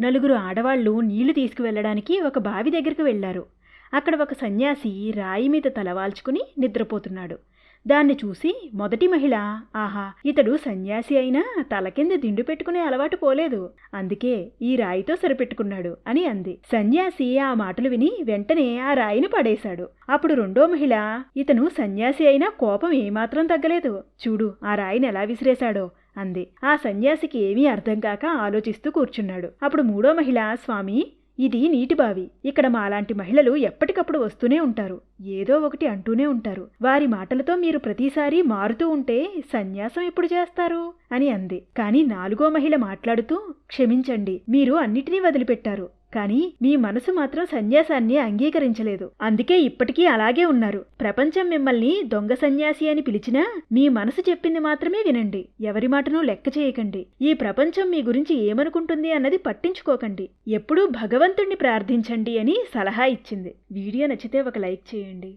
నలుగురు ఆడవాళ్ళు నీళ్ళు తీసుకువెళ్ళడానికి ఒక బావి దగ్గరికి వెళ్ళారు అక్కడ ఒక సన్యాసి రాయి మీద తలవాల్చుకుని నిద్రపోతున్నాడు. దాన్ని చూసి మొదటి మహిళ ఆహా ఇతడు సన్యాసి అయినా తల కింద దిండు పెట్టుకునే అలవాటు పోలేదు. అందుకే ఈ రాయితో సరిపెట్టుకున్నాడు అని అంది. సన్యాసి ఆ మాటలు విని వెంటనే ఆ రాయిని పడేశాడు. అప్పుడు రెండో మహిళ ఇతను సన్యాసి అయినా కోపం ఏమాత్రం తగ్గలేదు. చూడు ఆ రాయిని ఎలా విసిరేశాడో అంది. ఆ సన్యాసికి ఏమీ అర్థం కాక ఆలోచిస్తూ కూర్చున్నాడు. అప్పుడు మూడో మహిళ స్వామి ఇది నీటి బావి. ఇక్కడ మాలాంటి మహిళలు ఎప్పటికప్పుడు వస్తూనే ఉంటారు. ఏదో ఒకటి అంటూనే ఉంటారు. వారి మాటలతో మీరు ప్రతిసారి మారుతూ ఉంటే సన్యాసం ఎప్పుడు చేస్తారు? అని అంది. కానీ నాలుగో మహిళ మాట్లాడుతూ క్షమించండి మీరు అన్నిటినీ వదిలిపెట్టారు. కానీ మీ మనసు మాత్రం సన్యాసాన్ని అంగీకరించలేదు. అందుకే ఇప్పటికీ అలాగే ఉన్నారు. ప్రపంచం మిమ్మల్ని దొంగ సన్యాసి అని పిలిచినా మీ మనసు చెప్పింది మాత్రమే వినండి. ఎవరి మాటను లెక్క చేయకండి. ఈ ప్రపంచం మీ గురించి ఏమనుకుంటుంది అన్నది పట్టించుకోకండి. ఎప్పుడూ భగవంతుణ్ణి ప్రార్థించండి అని సలహా ఇచ్చింది. వీడియో నచ్చితే ఒక లైక్ చేయండి.